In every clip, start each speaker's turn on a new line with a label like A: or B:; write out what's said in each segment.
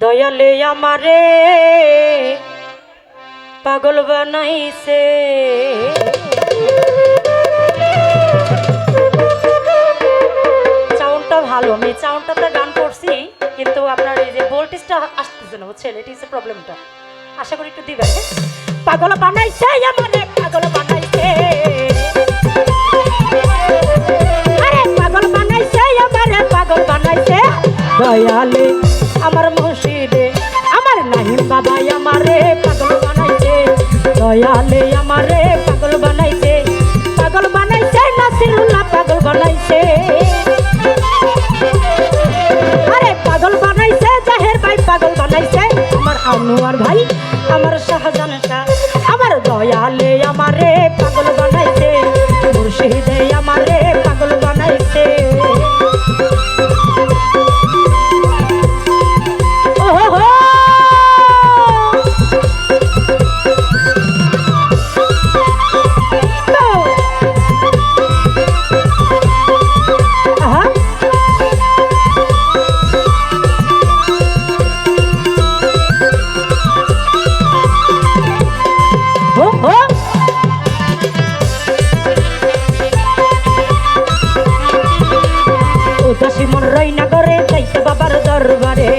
A: দয়ালে আমারে পাগল বানাইছে। সাউন্ডটা ভালো, আমি সাউন্ডটাতে গান করছি, কিন্তু আপনার এই যে ভোল্টেজটা আসতেছে না, বুঝছেন? এটি হচ্ছে প্রবলেমটা আশা করি একটু দিবেন হ্যাঁ? পাগল বানাইছে আমারে, পাগল বানাইছে। আরে, পাগল বানাইছে আমারে, পাগল বানাইছে। দয়ালে উদাসী মন রইনা করে যাইতে বাবার দরবারে।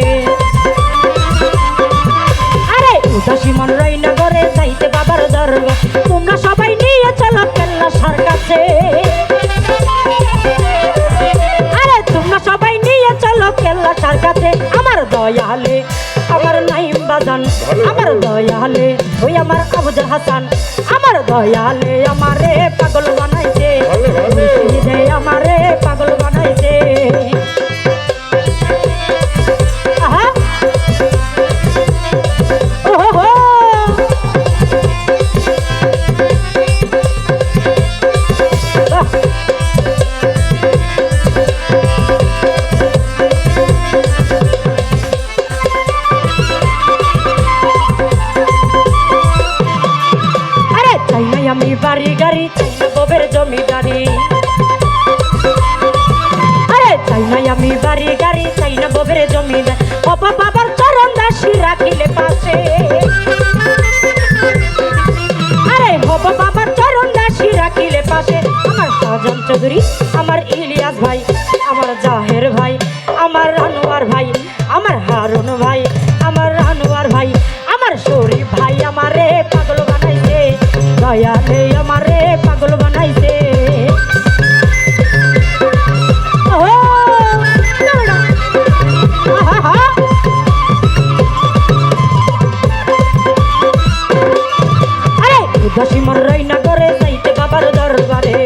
A: আরে উদাসী মন রইনা করে যাইতে বাবার দরবার। তোমরা সবাই নিয়ে চলো কেল্লা সার কাছে। আরে তোমরা সবাই নিয়ে চলো কেল্লা সার কাছে। আমার দয়ালে আমার নাইম বাজান আমার দয়ালে ওই আমার আবুজা হাসান। আমার দয়ালে আমারে পাগল বাড়ি গাড়ি না জমিদারি আরে চাই নাই আমি বাড়ি গাড়ি চাই না ববের জমিদার বাবা বাবার চরণ দাসী রাখিলে পাশে। আরে, হব বাবার চরণ দাসী রাখিলে পাশে। আমার সজন চৌধুরী, আমার ইলিয়াস ভাই। আরে উদাসী মন রইনা করে যাইতে বাবার দরবারে।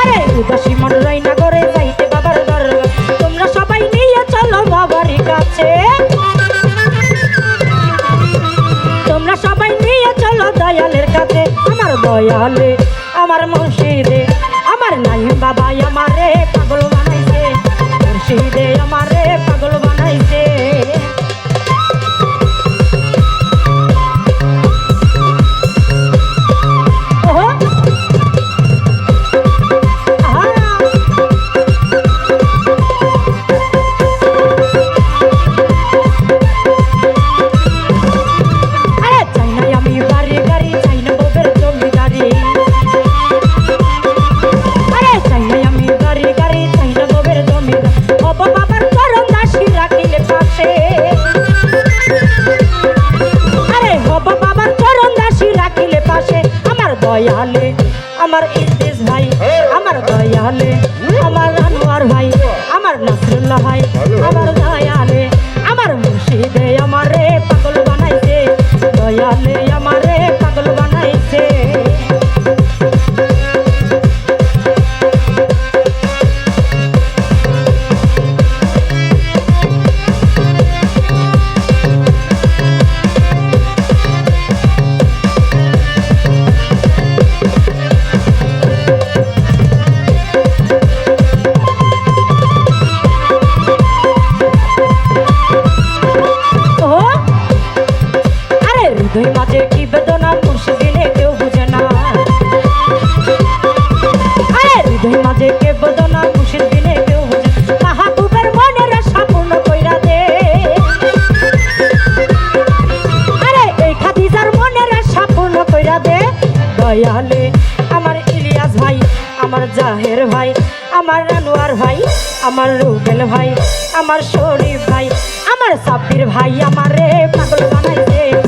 A: আরে উদাসী মন রইনা করে যাইতে বাবার দরবার। তোমরা সবাই নিয়ে চলো বাবার কাছে। তোমরা সবাই নিয়ে চলো দয়ালের কাছে। আমার দয়ালে, আমার মুর্শিদে দয়ালে আমার ইদ্রিস ভাই আমার দয়ালে আমার আনোয়ার ভাই আমার নাসরুল্লাহ ভাই আমার দয়ালে আমার মুর্শিদে আমারে পাগল বানাইছে। দয়ালে দয়ালে আমার ইলিয়াস ভাই, আমার জাহের ভাই, আমার রানুয়ার ভাই, আমার রুবেল ভাই, আমার শরীফ ভাই, আমার সাব্বির ভাই, আমার রে পাগল বানাইছে।